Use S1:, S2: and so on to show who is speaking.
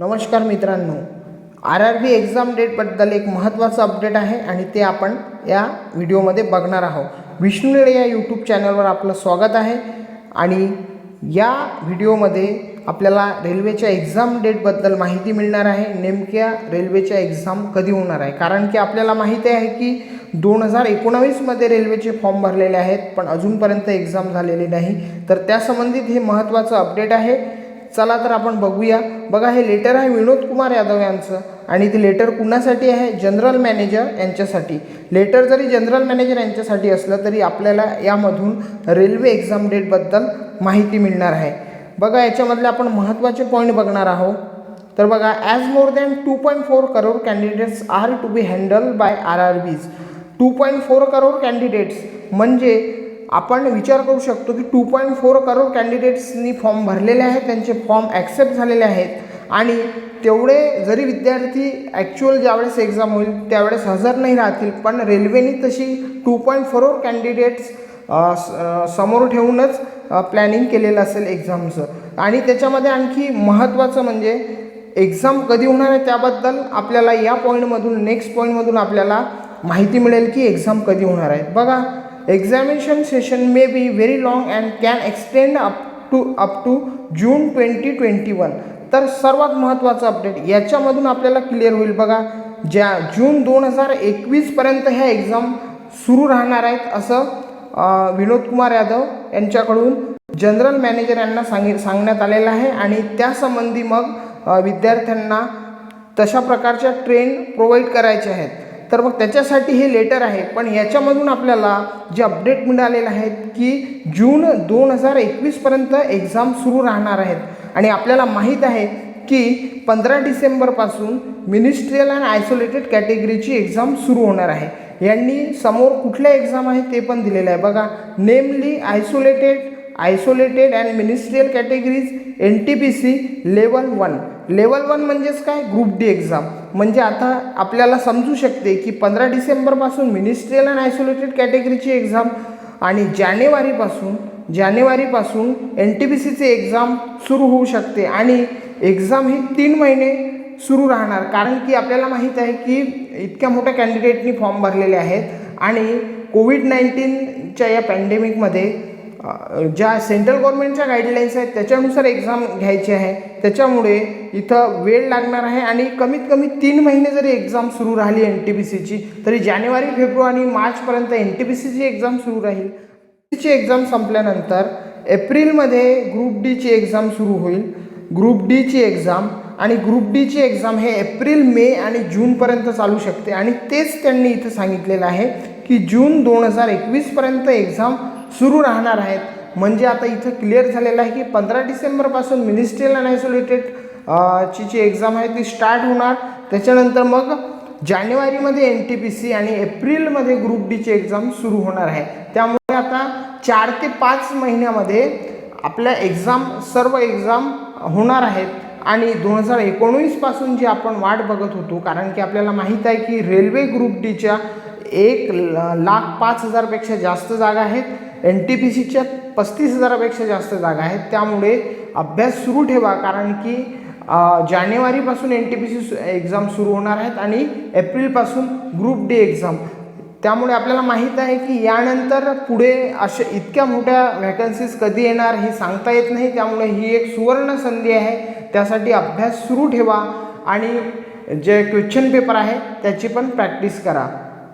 S1: नमस्कार मित्रांनो. R R B exam डेटबद्दल एक महत्त्वाचं अपडेट आहे आणि ते आपण या व्हिडिओमध्ये बघणार आहोत. विष्णू या यूट्यूब चॅनलवर आपलं स्वागत आहे आणि या व्हिडिओमध्ये आपल्याला रेल्वेच्या एक्झाम डेटबद्दल माहिती मिळणार आहे. नेमक्या रेल्वेच्या एक्झाम कधी होणार आहे? कारण की आपल्याला माहिती आहे की दोन हजार एकोणावीसमध्ये रेल्वेचे फॉर्म भरलेले आहेत पण अजूनपर्यंत एक्झाम झालेली नाही. तर त्यासंबंधित हे महत्त्वाचं अपडेट आहे. चला तर आपण बघूया. बघा हे लेटर आहे विनोद कुमार यादव यांचं आणि ते लेटर कुणासाठी आहे? जनरल मॅनेजर यांच्यासाठी. लेटर जरी जनरल मॅनेजर यांच्यासाठी असलं तरी आपल्याला यामधून रेल्वे एक्झाम डेटबद्दल माहिती मिळणार आहे. बघा याच्यामधले आपण महत्त्वाचे पॉईंट बघणार आहोत. तर बघा as more than two point four crore candidates are to be handle by R R Bs two point four crore candidates म्हणजे आपण विचार करू शकतो की टू पॉईंट फोर करोड कॅन्डिडेट्सनी फॉर्म भरलेले आहेत त्यांचे फॉर्म ॲक्सेप्ट झालेले आहेत. आणि तेवढे जरी विद्यार्थी ॲक्च्युअल ज्यावेळेस एक्झाम होईल त्यावेळेस हजर नाही राहतील पण रेल्वेने तशी टू पॉईंट फोर कॅन्डिडेट्स समोर ठेवूनच प्लॅनिंग केलेलं असेल एक्झामचं आणि त्याच्यामध्ये आणखी महत्त्वाचं म्हणजे एक्झाम कधी होणार आहे त्याबद्दल आपल्याला या पॉईंटमधून नेक्स्ट पॉईंटमधून आपल्याला माहिती मिळेल की एक्झाम कधी होणार आहे. बघा examination session may be very long and can extend up to up to June twenty twenty one तर सर्वात महत्त्वाचं अपडेट याच्यामधून आपल्याला क्लिअर होईल बघा. ज्या जून दोन हजार एकवीसपर्यंत ह्या एक्झाम सुरू राहणार आहेत असं विनोद कुमार यादव यांच्याकडून जनरल मॅनेजर यांना सांगित सांगण्यात आलेलं आहे. आणि त्यासंबंधी मग विद्यार्थ्यांना तशा प्रकारच्या ट्रेन प्रोव्हाइड करायचे आहेत. तर मग त्याच्यासाठी हे लेटर आहे. पण याच्यामधून आपल्याला जे अपडेट मिळालेले आहेत की जून दोन हजार एकवीसपर्यंत एक्झाम सुरू राहणार आहेत. आणि आपल्याला माहीत आहे की पंधरा डिसेंबरपासून मिनिस्ट्रियल अँड आयसोलेटेड कॅटेगरीची एक्झाम सुरू होणार आहे. यांनी समोर कुठल्या एक्झाम आहे ते पण दिलेलं आहे. बघा namely isolated isolated and ministerial categories N T P C level one level one म्हणजेच काय? ग्रुप डी एक्झाम म्हणजे आता आपल्याला समजू शकते की पंधरा डिसेंबरपासून मिनिस्ट्रियल अँड आयसोलेटेड कॅटेगरीची एक्झाम आणि जानेवारीपासून जानेवारीपासून एन टी बी सीचे एक्झाम सुरू होऊ शकते. आणि एक्झाम ही तीन महिने सुरू राहणार. कारण की आपल्याला माहीत आहे की इतक्या मोठ्या कॅन्डिडेटनी फॉर्म भरलेले आहेत. आणि कोविड नाईन्टीनच्या या पॅन्डेमिकमध्ये ज्या सेंट्रल गव्हर्नमेंटच्या गाईडलाईन्स आहेत त्याच्यानुसार एक्झाम घ्यायची आहे. त्याच्यामुळे इथं वेळ लागणार आहे आणि कमीत कमी तीन महिने जरी एक्झाम सुरू राहिली एन टी पी सीची तरी जानेवारी फेब्रुवारी मार्चपर्यंत एन टी पी सीची एक्झाम सुरू राहील. ची एक्झाम संपल्यानंतर एप्रिलमध्ये ग्रुप डीची एक्झाम सुरू होईल. ग्रुप डीची एक्झाम आणि ग्रुप डीची एक्झाम हे एप्रिल मे आणि जूनपर्यंत चालू शकते. आणि तेच त्यांनी इथं सांगितलेलं आहे की जून दोन हजार एकवीसपर्यंत एक्झाम सुरू राहणार आहेत. म्हणजे आता इथं क्लिअर झालेलं आहे की पंधरा डिसेंबरपासून मिनिस्ट्रियल अँड आयसोलेटेड ची जी एक्झाम आहे ती स्टार्ट होणार. त्याच्यानंतर मग जानेवारीमध्ये एन टी पी सी आणि एप्रिलमध्ये ग्रुप डीची एक्झाम सुरू होणार आहे. त्यामुळे आता चार ते पाच महिन्यामध्ये आपल्या एक्झाम सर्व एक्झाम होणार आहेत. आणि दोन हजार एकोणवीसपासून जी आपण वाट बघत होतो कारण की आपल्याला माहीत आहे की रेल्वे ग्रुप डीच्या एक ल- लाख पाच हजारपेक्षा जास्त जागा आहेत. एन टी पी सीच्या पस्तीस हजारापेक्षा जास्त जागा आहेत. त्यामुळे अभ्यास सुरू ठेवा. कारण की जानेवारीपासून N T P C exam सुरू होणार आहेत आणि एप्रिलपासून ग्रुप डी एक्झाम त्यामुळे आपल्याला माहीत आहे की यानंतर पुढे अशा इतक्या मोठ्या व्हॅकन्सीज कधी येणार हे सांगता येत नाही. त्यामुळे ही एक सुवर्ण संधी आहे. त्यासाठी अभ्यास सुरू ठेवा आणि जे क्वेश्चन पेपर आहे त्याची पण प्रॅक्टिस करा.